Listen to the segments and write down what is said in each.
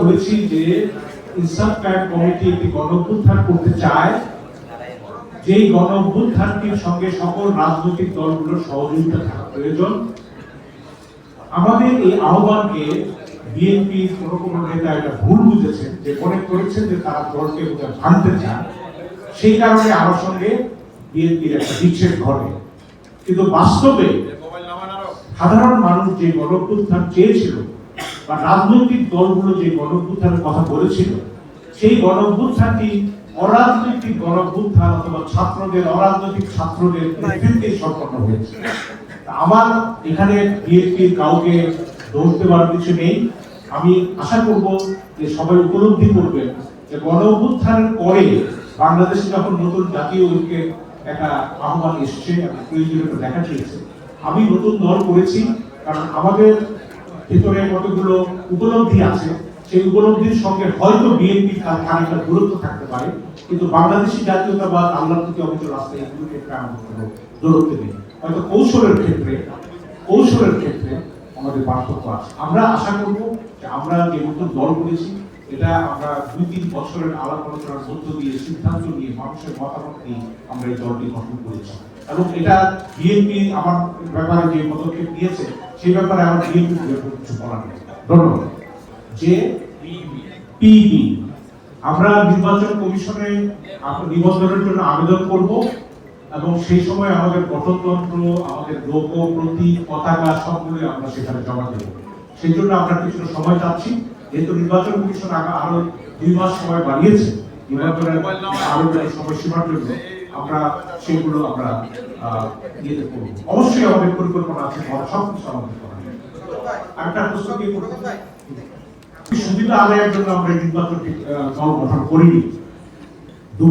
বলেছি যে ইনসাফ করতে চায়। সঙ্গে সকল রাজনৈতিক দলগুলোর সহযোগিতা থাকা প্রয়োজন। আমাদের এই আহ্বানকে বিএনপি কোন কোন নেতা এটা ভুল বুঝেছেন, যে মনে করেছেন যে তারা দলকে ভাঙতে চান সেই কারণে আমার সঙ্গে বিএনপির একটা বিচ্ছেদ ঘটে। কিন্তু বাস্তবে সাধারণ মানুষ যে গণঅভ্যুত্থান চেয়েছিল বা রাজনৈতিক দলগুলো যে গণঅভ্যুত্থানের কথা বলেছিল, সেই গণঅভ্যুত্থানটি অরাজনৈতিক গণঅভ্যুত্থান অথবা ছাত্রদের, অরাজনৈতিক ছাত্রদের নেতৃত্বে সম্পন্ন হয়েছে। আমার এখানে বিএনপির কাউকে দোষ দেওয়ার কিছু নেই। আমি আশা করব যে সবাই উপলব্ধি করবেন যে গণ পরে বাংলাদেশে যখন নতুন জাতীয় ঐক্যের একটা আহ্বান এসছে, একটা প্রয়োজনীয়তা দেখা দিয়েছে, আমি নতুন দল করেছি, কারণ আমাদের ভিতরে কতগুলো উপলব্ধি আছে, সেই উপলব্ধির সঙ্গে হয়তো বিএনপি খানিকটা দূরত্ব থাকতে পারে, কিন্তু বাংলাদেশি জাতীয়তাবাদ আল্লাহর প্রতি ক্ষেত্রে আমাদের কোনো দূরত্ব নেই। হয়তো কৌশলের ক্ষেত্রে কৌশলের ক্ষেত্রে আমাদের পার্থক্য আছে। আমরা আশা করব যে আমরা যে নতুন দল করেছি, এটা আমরা দুই তিন বছরের আলাপ আলোচনার মধ্য দিয়ে সিদ্ধান্ত নিয়ে মানুষের মতামত নিয়ে আমরা এই দলটি গঠন করেছি। এবং এটা বিএনপি আমার ব্যাপারে যে পদক্ষেপ নিয়েছে সেই ব্যাপারে আমার বিএনপি কিছু বলার নেই। ধন্যবাদ। যে পিবি আমরা নির্বাচন কমিশনে নিবন্ধনের জন্য আবেদন করব এবং সেই সময় আমাদের গঠনতন্ত্র, আমাদের লোগো, প্রতি পতাকা সবগুলো আমরা সেখানে জমা দেব। সেই জন্য আমরা কিছুটা সময় চাচ্ছি। যেহেতু নির্বাচন কমিশন আরও দুই মাস সময় বাড়িয়েছে নির্বাচনের আরও সময়সীমার জন্য আমরা সেগুলো আমরা করব। অবশ্যই আমাদের পরিকল্পনা আছে সব কিছু আমাদের করা আরেকটা প্রশ্ন কি করতে সুবিধা আদায়ের জন্য আমরা নির্বাচনটি দল গঠন করিনি। দু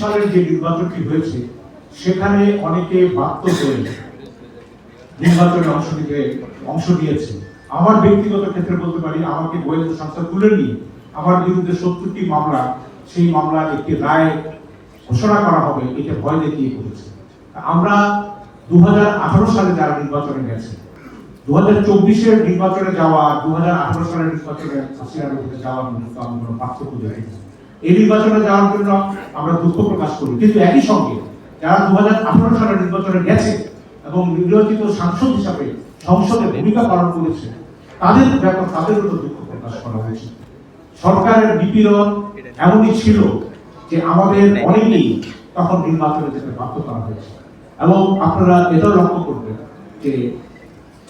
সালের যে নির্বাচনটি হয়েছে, সেখানে অনেকে বাধ্য হয়ে নির্বাচনে অংশ নিতে, অংশ নিয়েছে। আমার ব্যক্তিগত ক্ষেত্রে বলতে পারি, আমাকে গোয়েন্দা সংস্থা তুলে নিয়ে, আমার বিরুদ্ধে সত্তরটি মামলা, সেই মামলার একটি রায় ঘোষণা করা হবে, এটা ভয় দেখিয়ে করেছে আমরা দু হাজার আঠারো সালে যারা নির্বাচনে গেছে দু হাজার চব্বিশের নির্বাচনে যাওয়া দু হাজার আঠারো সালের নির্বাচনে হাসিনার মধ্যে যাওয়ার মধ্যে আমি কোনো পার্থক্য এই নির্বাচনে যাওয়ার জন্য আমরা দুঃখ প্রকাশ করি। কিন্তু একই সঙ্গে যারা দু হাজার আঠারো সালের নির্বাচনে গেছে এবং নির্বাচিত সাংসদ হিসাবে সংসদে ভূমিকা পালন করেছে, তাদের ব্যাপার তাদের উপর দুঃখ প্রকাশ করা হয়েছে। সরকারের নিপীড়ন এমনই ছিল যে আমাদের অনেকেই তখন নির্বাচনে যেতে বাধ্য করা হয়েছে। এবং আপনারা এটাও লক্ষ্য করবেন যে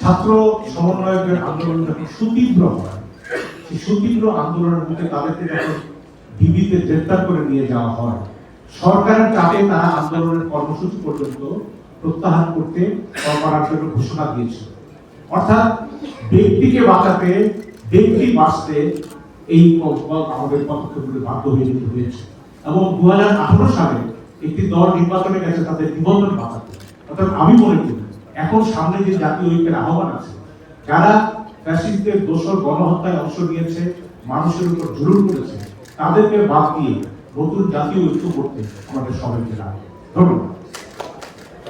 ছাত্র সমন্বয়কের আন্দোলন যখন সুতীব্র হয়। সেই সুতীব্র আন্দোলনের মধ্যে তাদেরকে যখন ডিবিতে গ্রেপ্তার করে নিয়ে যাওয়া হয়, সরকারের চাপে তারা আন্দোলনের কর্মসূচি পর্যন্ত প্রত্যাহার করতে করার জন্য ঘোষণা দিয়েছিল। অর্থাৎ ব্যক্তিকে বাঁচাতে, ব্যক্তি বাঁচতে এই আমাদের পদক্ষেপগুলো বাধ্য হয়ে যেতে হয়েছে। এবং দু হাজার সালে একটি দল নির্বাচনে গেছে, তাদের নিবন্ধন বাঁচাতে। অর্থাৎ আমি মনে করি, এখন সামনে যে জাতীয় ঐক্যের আহ্বান আছে, যারা ফ্যাসিস্টদের দোষর গণহত্যায় অংশ নিয়েছে, মানুষের উপর জরুর করেছে, তাদেরকে বাদ দিয়ে নতুন জাতীয় ঐক্য করতে আমাদের সবাইকে লাগবে। ধন্যবাদ।